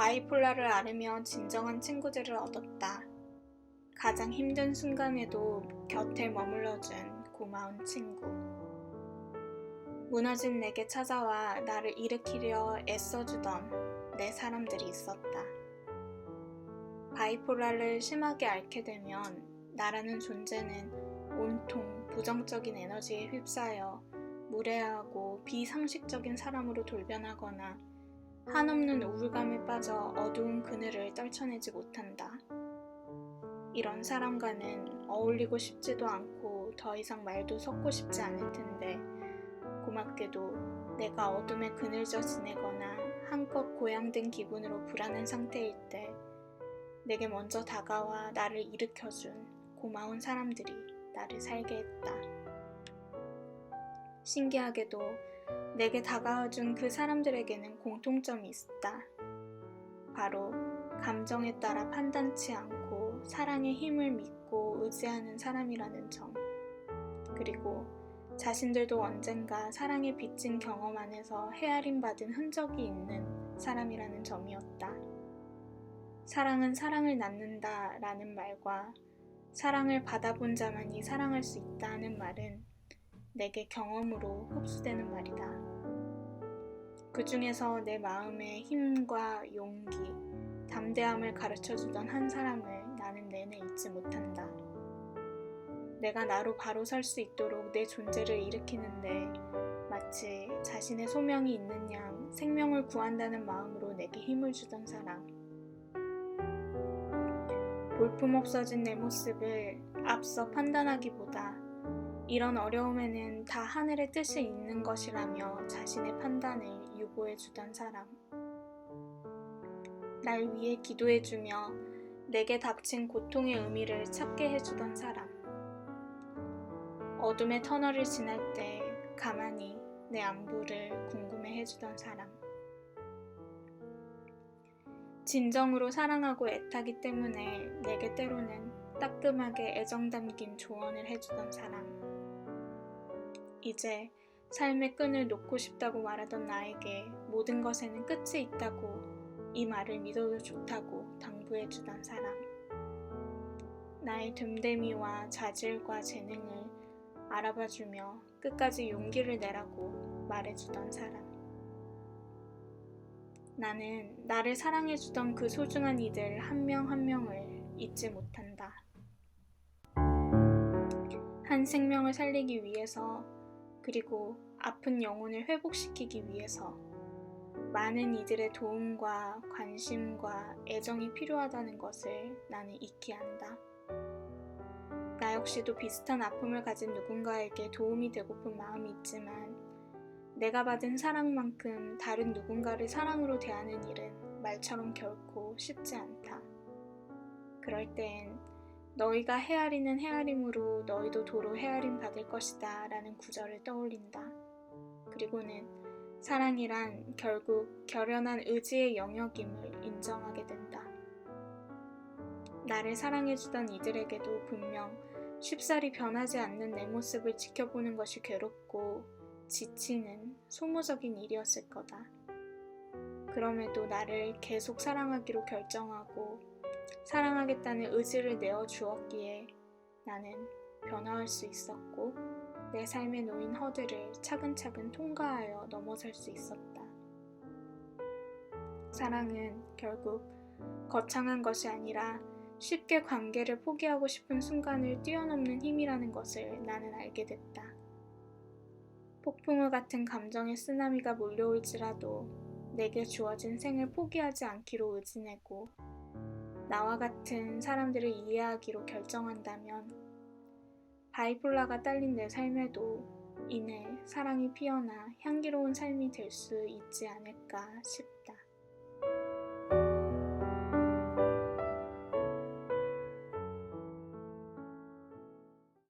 바이폴라를 앓으며 진정한 친구들을 얻었다. 가장 힘든 순간에도 곁에 머물러준 고마운 친구. 무너진 내게 찾아와 나를 일으키려 애써주던 내 사람들이 있었다. 바이폴라를 심하게 앓게 되면 나라는 존재는 온통 부정적인 에너지에 휩싸여 무례하고 비상식적인 사람으로 돌변하거나 한없는 우울감에 빠져 어두운 그늘을 떨쳐내지 못한다. 이런 사람과는 어울리고 싶지도 않고 더 이상 말도 섞고 싶지 않을 텐데 고맙게도 내가 어둠에 그늘져 지내거나 한껏 고양된 기분으로 불안한 상태일 때 내게 먼저 다가와 나를 일으켜준 고마운 사람들이 나를 살게 했다. 신기하게도 내게 다가와준 그 사람들에게는 공통점이 있다. 바로 감정에 따라 판단치 않고 사랑의 힘을 믿고 의지하는 사람이라는 점. 그리고 자신들도 언젠가 사랑에 빚진 경험 안에서 헤아림 받은 흔적이 있는 사람이라는 점이었다. 사랑은 사랑을 낳는다 라는 말과 사랑을 받아본 자만이 사랑할 수 있다는 말은 내게 경험으로 흡수되는 말이다. 그 중에서 내 마음의 힘과 용기, 담대함을 가르쳐 주던 한 사람을 나는 내내 잊지 못한다. 내가 나로 바로 설수 있도록 내 존재를 일으키는데 마치 자신의 소명이 있는 양 생명을 구한다는 마음으로 내게 힘을 주던 사람. 볼품 없어진 내 모습을 앞서 판단하기보다 이런 어려움에는 다 하늘의 뜻이 있는 것이라며 자신의 판단을 유보해 주던 사람. 날 위해 기도해 주며 내게 닥친 고통의 의미를 찾게 해주던 사람. 어둠의 터널을 지날 때 가만히 내 안부를 궁금해 해주던 사람. 진정으로 사랑하고 애타기 때문에 내게 때로는 따끔하게 애정 담긴 조언을 해주던 사람. 이제 삶의 끈을 놓고 싶다고 말하던 나에게 모든 것에는 끝이 있다고 이 말을 믿어도 좋다고 당부해주던 사람. 나의 됨됨이와 자질과 재능을 알아봐주며 끝까지 용기를 내라고 말해주던 사람. 나는 나를 사랑해주던 그 소중한 이들 한 명한 명을 잊지 못한다. 한 생명을 살리기 위해서 그리고 아픈 영혼을 회복시키기 위해서 많은 이들의 도움과 관심과 애정이 필요하다는 것을 나는 잊게 한다. 나 역시도 비슷한 아픔을 가진 누군가에게 도움이 되고픈 마음이 있지만 내가 받은 사랑만큼 다른 누군가를 사랑으로 대하는 일은 말처럼 결코 쉽지 않다. 그럴 땐 너희가 헤아리는 헤아림으로 너희도 도로 헤아림 받을 것이다 라는 구절을 떠올린다. 그리고는 사랑이란 결국 결연한 의지의 영역임을 인정하게 된다. 나를 사랑해주던 이들에게도 분명 쉽사리 변하지 않는 내 모습을 지켜보는 것이 괴롭고 지치는 소모적인 일이었을 거다. 그럼에도 나를 계속 사랑하기로 결정하고 사랑하겠다는 의지를 내어 주었기에 나는 변화할 수 있었고 내 삶에 놓인 허들을 차근차근 통과하여 넘어설 수 있었다. 사랑은 결국 거창한 것이 아니라 쉽게 관계를 포기하고 싶은 순간을 뛰어넘는 힘이라는 것을 나는 알게 됐다. 폭풍우 같은 감정의 쓰나미가 몰려올지라도 내게 주어진 생을 포기하지 않기로 의지내고 나와 같은 사람들을 이해하기로 결정한다면 바이폴라가 딸린 내 삶에도 이내 사랑이 피어나 향기로운 삶이 될 수 있지 않을까 싶다.